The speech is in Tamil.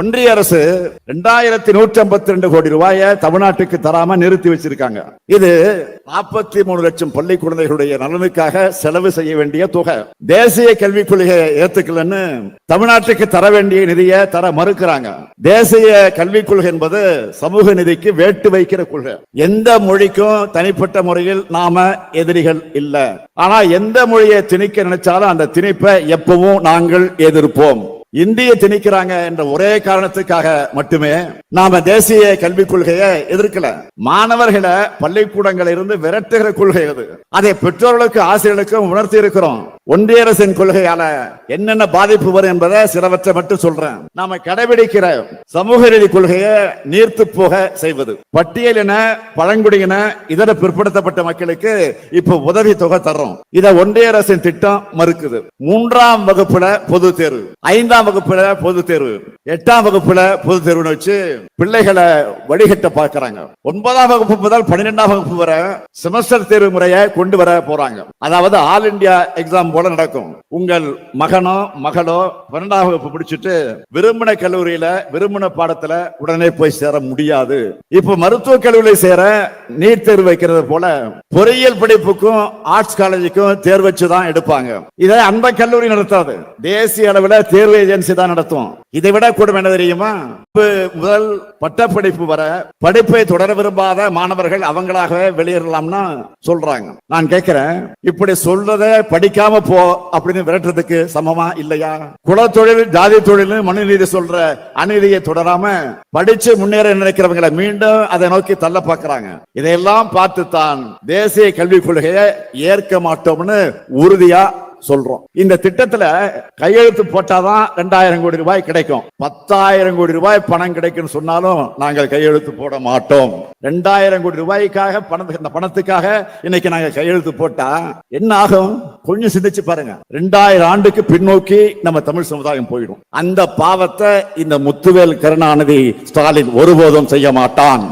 ஒன்றிய அரசு ரெண்டாயிரத்தி நூற்றி ஐம்பத்தி ரெண்டு கோடி ரூபாயை தமிழ்நாட்டுக்கு தராம நிறுத்தி வச்சிருக்காங்க. இது நாற்பத்தி மூணு லட்சம் பள்ளி குழந்தைகளுடைய நலனுக்காக செலவு செய்ய வேண்டிய தொகை. தேசிய கல்விக் கொள்கையை ஏத்துக்கலன்னு தமிழ்நாட்டுக்கு தர வேண்டிய நிதியை தர மறுக்கிறாங்க. தேசிய கல்விக் கொள்கை என்பது சமூக நிதிக்கு வேட்டு வைக்கிற கொள்கை. எந்த மொழிக்கும் தனிப்பட்ட முறையில் நாம எதிரிகள் இல்லை. ஆனா எந்த மொழியை திணிக்க நினைச்சாலும் அந்த திணிப்பை எப்பவும் நாங்கள் எதிர்ப்போம். இந்திய திணிக்கிறாங்க என்ற ஒரே காரணத்துக்காக மட்டுமே நாம தேசிய கல்விக் கொள்கையை எதிர்க்கல. மாணவர்களை பள்ளிக்கூடங்களில் இருந்து விரட்டுகிற கொள்கை அது. அதை பெற்றோர்களுக்கு ஆசிரியர்களுக்கும் உணர்த்தி இருக்கிறோம் ஒன்றிய அரசின் கொள்கையால என்னென்ன பாதிப்பு வரும் என்பதை சிலவற்றை மட்டும் சொல்றேன். நாம கடைபிடிக்கிற சமூக நீதி கொள்கையை நீர்த்து போக செய்வது. பட்டியலின பழங்குடியின இதர பிற்படுத்தப்பட்ட மக்களுக்கு இப்ப உதவி தொகை தர்றோம். இத ஒன்றிய அரசின் திட்டம் மறுக்குது. மூன்றாம் வகுப்புல பொது தேர்வு. ஐந்தாம் வகுப்புல பொது தேர்வு. எட்டாம் வகுப்புல பொது தேர்வுன்னு வச்சு பிள்ளைகளை வழிகட்ட பார்க்கறாங்க. ஒன்பதாம் வகுப்பு முதல் பன்னிரெண்டாம் வகுப்பு வரை செமஸ்டர் தேர்வு முறையை கொண்டு வர போறாங்க. அதாவது ஆல் இந்தியா எக்ஸாம் போல நடக்கும். உங்கள் மகனோ மகளோ பன்னெண்டாம் வகுப்பு முடிச்சுட்டு விரும்பின கல்லூரியில விரும்பின பாடத்துல உடனே போய் சேர முடியாது. இப்ப மருத்துவ கல்லூரியில் சேர நீட் தேர்வு வைக்கிறது போல பொறியியல் படிப்புக்கும் ஆர்ட்ஸ் காலேஜுக்கும் தேர்வு வச்சு தான் எடுப்பாங்க. இதை அந்த கல்லூரி நடத்தாது. தேசிய அளவில் தேர்வு ஏஜென்சி தான் நடத்தும். இதை விட கூடும் என்ன தெரியுமா? முதல் பட்டப்படிப்பு வர படிப்பை தொடர விரும்பாத மாணவர்கள் அவங்களாகவே வெளியேறலாம்னா சொல்றாங்க. நான் கேட்கிறேன் இப்படி சொல்றத படிக்காம போ அப்படின்னு விரட்டுறதுக்கு சமமா இல்லையா? குலத்தொழில் ஜாதி தொழில் மனுநீதி சொல்ற அநீதியை தொடராம படிச்சு முன்னேற நினைக்கிறவங்களை மீண்டும் அதை நோக்கி தள்ள பார்க்கறாங்க இதையெல்லாம் பார்த்து தான் தேசிய கல்விக் கொள்கையை ஏற்க மாட்டோம்னு உறுதியா சொல்றோம். இந்த திட்டத்துல கையெழுத்து போட்டாதான் ரெண்டாயிரம் கோடி ரூபாய் கிடைக்கும். பத்தாயிரம் கோடி ரூபாய் பணம் கிடைக்கும் சொன்னாலும் நாங்கள் கையெழுத்து போட மாட்டோம். ரெண்டாயிரம் கோடி ரூபாய்க்காக பணம் இந்த பணத்துக்காக இன்னைக்கு நாங்க கையெழுத்து போட்டா என்ன ஆகும்? கொஞ்சம் சிந்திச்சு பாருங்க. ரெண்டாயிரம் ஆண்டுக்கு பின்னோக்கி நம்ம தமிழ் சமுதாயம் போயிடும். அந்த பாவத்தை இந்த முத்துவேல் கருணாநிதி ஸ்டாலின் ஒருபோதும் செய்ய மாட்டான்.